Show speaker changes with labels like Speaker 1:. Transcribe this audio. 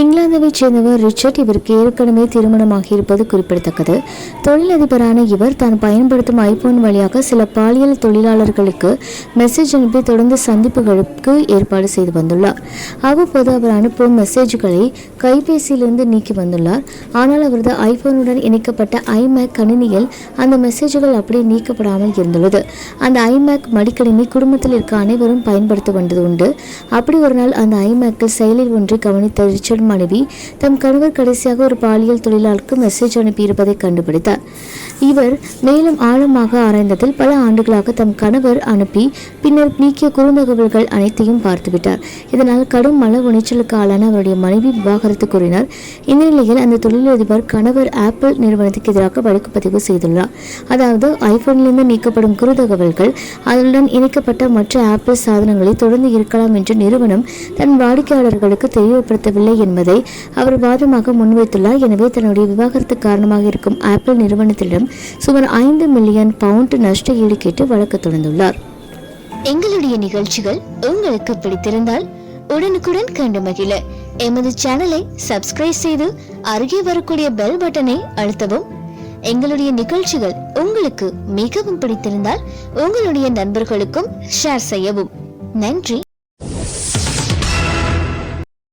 Speaker 1: இங்கிலாந்தை சேர்ந்தவர் ரிச்சர்ட் இவருக்கு ஏற்கனவே திருமணமாகி இருப்பது குறிப்பிடத்தக்கது. தொழிலதிபரான இவர் தான் பயன்படுத்தும் ஐபோன் வழியாக சில பாலியல் தொழிலாளர்களுக்கு மெசேஜ் அனுப்பி தொடர்ந்து சந்திப்புகளுக்கு ஏற்பாடு செய்து வந்துள்ளார். அவ்வப்போது அவர் அனுப்பும் மெசேஜ்களை கைபேசியிலிருந்து நீக்கி வந்துள்ளார். ஆனால் அவரது ஐபோனுடன் இணைக்கப்பட்ட ஐமேக் கணினியில் அந்த மெசேஜ்கள் அப்படியே நீக்கப்படாமல் இருந்துள்ளது. அந்த ஐமேக் மடிக்கணினி குடும்பத்தில் இருக்க அனைவரும் பயன்படுத்த வந்தது உண்டு. அப்படி ஒரு நாள் அந்த ஐமேக்கில் செயலில் ஒன்றை கவனித்த ரிச்சர்ட் மனைவி தம் கணவர் கடைசியாக ஒரு பாலியல் தொழிலாளருக்கு மெசேஜ் அனுப்பியிருப்பதை கண்டுபிடித்தார். இவர் மேலும் ஆழமாக ஆராய்ந்ததில் பல ஆண்டுகளாக தம் கணவர் அனுப்பி பின்னர் நீக்கிய குறுந்தகவல்கள் அனைத்தையும் பார்த்துவிட்டார். இதனால் கடும் மன உளைச்சலுக்கு ஆளான அவருடைய மனைவி விவாகரத்து கூறினார். இந்த நிலையில் அந்த தொழிலதிபர் கணவர் ஆப்பிள் நிறுவனத்துக்கு எதிராக வழக்கு பதிவு செய்துள்ளார். அதாவது ஐபோனிலிருந்து நீக்கப்படும் குறுந்தகவல்கள் அதனுடன் இணைக்கப்பட்ட மற்ற ஆப்பிள் சாதனங்களை தொடர்ந்து இருக்கலாம் என்று நிறுவனம் தன் வாடிக்கையாளர்களுக்கு தெளிவுபடுத்தவில்லை என்பதை அவர் வாதமாக முன்வைத்துள்ளார். எனவே தன்னுடைய விவாகரத்து காரணமாக இருக்கும் ஆப்பிள் நிறுவனத்திடம் சுமார் ஐந்து மில்லியன் பவுண்ட் நஷ்ட ஈடு கேட்டு வழக்கு தொடர்ந்துள்ளார் எங்களுடைய நிகழ்ச்சிகள் உங்களுக்கு பிடித்திருந்தால் உடனுக்குடன் கண்டு மகிழ. எமது சேனலை சப்ஸ்கிரைப் செய்து அருகே வரக்கூடிய பெல் பட்டனை அழுத்தவும். எங்களுடைய நிகழ்ச்சிகள் உங்களுக்கு மிகவும் பிடித்திருந்தால் உங்களுடைய நண்பர்களுக்கும் ஷேர் செய்யவும். நன்றி.